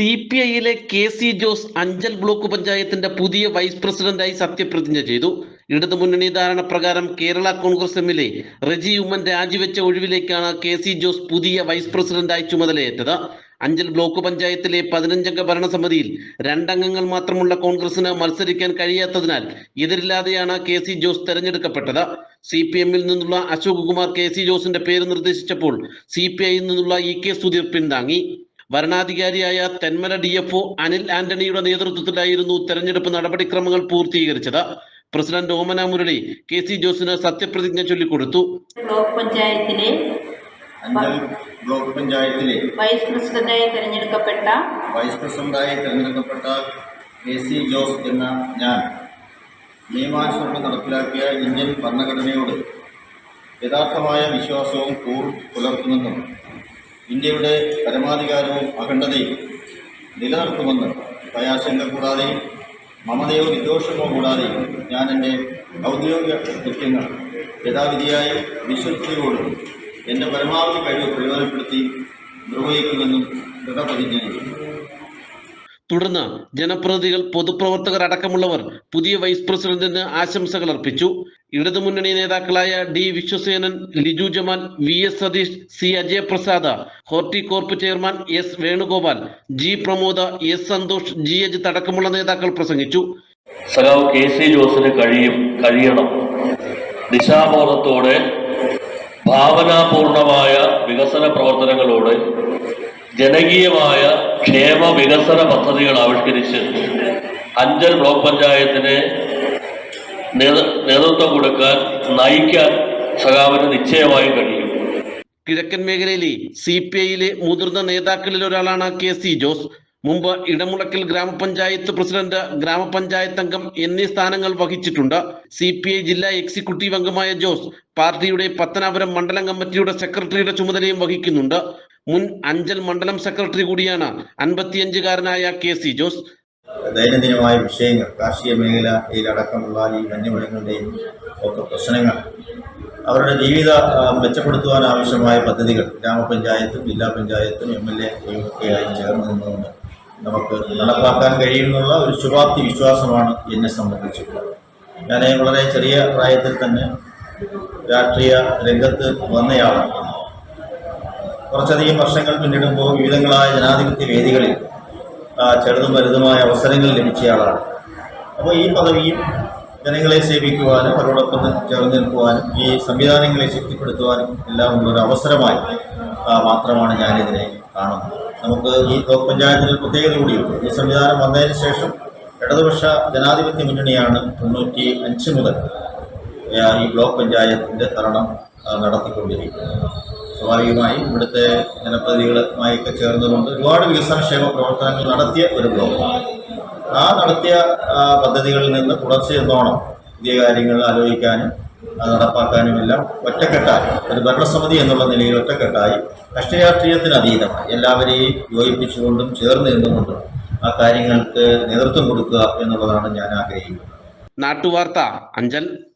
C P ഐയിലെ K C Jose Anchal block പഞ്ചായത്തിന്റെ പുതിയ vice പ്രസിഡന്റായി സത്യപ്രതിജ്ഞ ചെയ്തു. ഇടതുമുന്നണി ധാരണ പ്രകാരം കേരള കോൺഗ്രസ് എമ്മിലെ റെജി ഉമ്മൻ രാജിവെച്ച ഒഴിവിലേക്കാണ് കെ സി ജോസ് പുതിയ വൈസ് പ്രസിഡന്റായി ചുമതലയേറ്റത്. അഞ്ചൽ ബ്ലോക്ക് പഞ്ചായത്തിലെ പതിനഞ്ചംഗ ഭരണസമിതിയിൽ രണ്ടംഗങ്ങൾ മാത്രമുള്ള കോൺഗ്രസിന് മത്സരിക്കാൻ കഴിയാത്തതിനാൽ എതിരില്ലാതെയാണ് കെ സി ജോസ് തെരഞ്ഞെടുക്കപ്പെട്ടത്. സി പി എമ്മിൽ നിന്നുള്ള അശോക് കുമാർ കെ സി ജോസിന്റെ പേര് നിർദ്ദേശിച്ചപ്പോൾ സി പി ഐയിൽ നിന്നുള്ള ഇ കെ സുധീർ പിന്താങ്ങി വരണാധികാരിയായ Thenmala D F O Anil ആന്റണിയുടെ നേതൃത്വത്തിലായിരുന്നു തെരഞ്ഞെടുപ്പ് നടപടിക്രമങ്ങൾ പൂർത്തീകരിച്ചത്. President Omana Murali K C ജോസിന് സത്യപ്രതിജ്ഞ ചൊല്ലിക്കൊടുത്തു. ബ്ലോക്ക് പഞ്ചായത്തിലെ ബ്ലോക്ക് പഞ്ചായത്തിലെ വൈസ് പ്രസിഡന്റായി തിരഞ്ഞെടുക്കപ്പെട്ട വൈസ് പ്രസിഡന്റായി തിരഞ്ഞെടുക്കപ്പെട്ട കെ സി ജോസ് എന്ന ഞാൻ നിയമാനുസരണം നടപ്പിലാക്കിയ ഇന്ത്യൻ ഭരണഘടനയോട് യഥാർത്ഥമായ വിശ്വാസവും കൂർ പുലർത്തുമെന്നും ഇന്ത്യയുടെ പരമാധികാരവും അഖണ്ഡതയും നിലനിർത്തുമെന്ന് ഭയാശങ്ക കൂടാതെയും മമതയോ വിദ്വേഷമോ കൂടാതെയും ഞാൻ എന്റെ ഔദ്യോഗിക കൃത്യങ്ങൾ യഥാവിധിയായി വിശ്വസ്തയോടും എന്റെ പരമാവധി കഴിവ് പ്രയോജനപ്പെടുത്തി നിർവഹിക്കുമെന്നും ദൃഢപ്രതിജ്ഞ ചെയ്യുന്നു. തുടർന്ന് ജനപ്രതിനിധികൾ പൊതുപ്രവർത്തകർ അടക്കമുള്ളവർ പുതിയ വൈസ് പ്രസിഡന്റിന് ആശംസകൾ അർപ്പിച്ചു. ഇടതുമുന്നണി നേതാക്കളായ D Viswasenan Liju Jaman V S Satheesh C Ajay Prasad Horticorp chairman S Venugopal G Pramod S Santhosh G എജ് അടക്കമുള്ള നേതാക്കൾ പ്രസംഗിച്ചു. സഖാവ് കെ സി ജോസിന് കഴിയും കഴിയണം. ദിശാബോധത്തോടെ ഭാവനാപൂർണമായ വികസന പ്രവർത്തനങ്ങളോടെ ജനകീയമായ ക്ഷേമ വികസന പദ്ധതികൾ ആവിഷ്കരിച്ച് അഞ്ചൽ ബ്ലോക്ക് പഞ്ചായത്തിന് നേതൃ- നേതൃത്വം കൊടുക്കാൻ നയിക്കാൻ സഖാവിന് നിശ്ചയമായും കഴിയും. കിഴക്കൻ മേഖലയിലെ സി പി ഐയിലെ മുതിർന്ന നേതാക്കളിൽ ഒരാളാണ് കെ സി ജോസ്. മുമ്പ് ഇടമുളക്കൽ ഗ്രാമപഞ്ചായത്ത് പ്രസിഡന്റ് ഗ്രാമപഞ്ചായത്ത് അംഗം എന്നീ സ്ഥാനങ്ങൾ വഹിച്ചിട്ടുണ്ട്. സി പി ഐ ജില്ലാ എക്സിക്യൂട്ടീവ് അംഗമായ ജോസ് പാർട്ടിയുടെ പത്തനാപുരം മണ്ഡലം കമ്മിറ്റിയുടെ സെക്രട്ടറിയുടെ ചുമതലയും വഹിക്കുന്നുണ്ട്. മുൻ അഞ്ചൽ മണ്ഡലം സെക്രട്ടറി കൂടിയാണ് അൻപത്തിയഞ്ചുകാരനായ കെ സി ജോസ്. ദൈനംദിനമായ വിഷയങ്ങൾ കാർഷിക മേഖലയിലടക്കമുള്ള ഈ വന്യമൃഗങ്ങളുടെയും ഒക്കെ പ്രശ്നങ്ങൾ അവരുടെ ജീവിത മെച്ചപ്പെടുത്തുവാൻ ആവശ്യമായ പദ്ധതികൾ ഗ്രാമപഞ്ചായത്തും ജില്ലാ പഞ്ചായത്തും എം എൽ എയും ഒക്കെയായി ചേർന്ന് നിന്നുകൊണ്ട് നമുക്ക് നടപ്പാക്കാൻ കഴിയുമെന്നുള്ള ഒരു ശുഭാപ്തി വിശ്വാസമാണ് എന്നെ സംബന്ധിച്ചിട്ടുള്ളത്. ഞാൻ വളരെ ചെറിയ പ്രായത്തിൽ തന്നെ രാഷ്ട്രീയ രംഗത്ത് വന്നയാളാണ്. കുറച്ചധികം വർഷങ്ങൾ പിന്നിടുമ്പോൾ വിവിധങ്ങളായ ജനാധിപത്യ വേദികളിൽ ചെറുതും വലുതുമായ അവസരങ്ങൾ ലഭിച്ചയാളാണ് അപ്പോൾ ഈ പദവിയും ജനങ്ങളെ സേവിക്കുവാനും അവരോടൊപ്പം ചേർന്ന് നിൽക്കുവാനും ഈ സംവിധാനങ്ങളെ ശക്തിപ്പെടുത്തുവാനും എല്ലാം ഉള്ള ഒരു അവസരമായി മാത്രമാണ് ഞാനിതിനെ കാണുന്നത്. നമുക്ക് ഈ ബ്ലോക്ക് പഞ്ചായത്തിൽ പ്രത്യേകത കൂടിയുണ്ട് ഈ സംവിധാനം വന്നതിന് ശേഷം ഇടതുപക്ഷ ജനാധിപത്യ മുന്നണിയാണ് തൊണ്ണൂറ്റി അഞ്ച് മുതൽ ഈ ബ്ലോക്ക് പഞ്ചായത്തിന്റെ ഭരണം ആ, നടത്തിക്കൊണ്ടിരിക്കുന്നത്. സ്വാഭാവികമായും ഇവിടുത്തെ ജനപ്രതിനിധികളുമായൊക്കെ ചേർന്നുകൊണ്ട് ഒരുപാട് വികസനക്ഷേമ പ്രവർത്തനങ്ങൾ നടത്തിയ ഒരു ബ്ലോക്കാണ്. ആ നടത്തിയ പദ്ധതികളിൽ നിന്ന് തുടർച്ചയെന്നോണം പുതിയ കാര്യങ്ങൾ ആലോചിക്കാനും അത് നടപ്പാക്കാനും എല്ലാം ഒറ്റക്കെട്ടായി. ഒരു ഭരണസമിതി എന്നുള്ള നിലയിൽ ഒറ്റക്കെട്ടായി. രാഷ്ട്രീയത്തിന് അതീതമായി. എല്ലാവരെയും യോജിപ്പിച്ചുകൊണ്ടും ചേർന്ന് നിന്നുകൊണ്ടും ആ കാര്യങ്ങൾക്ക് നേതൃത്വം കൊടുക്കുക എന്നുള്ളതാണ് ഞാൻ ആഗ്രഹിക്കുന്നത്. നാട്ടുവാർത്ത അഞ്ചൽ.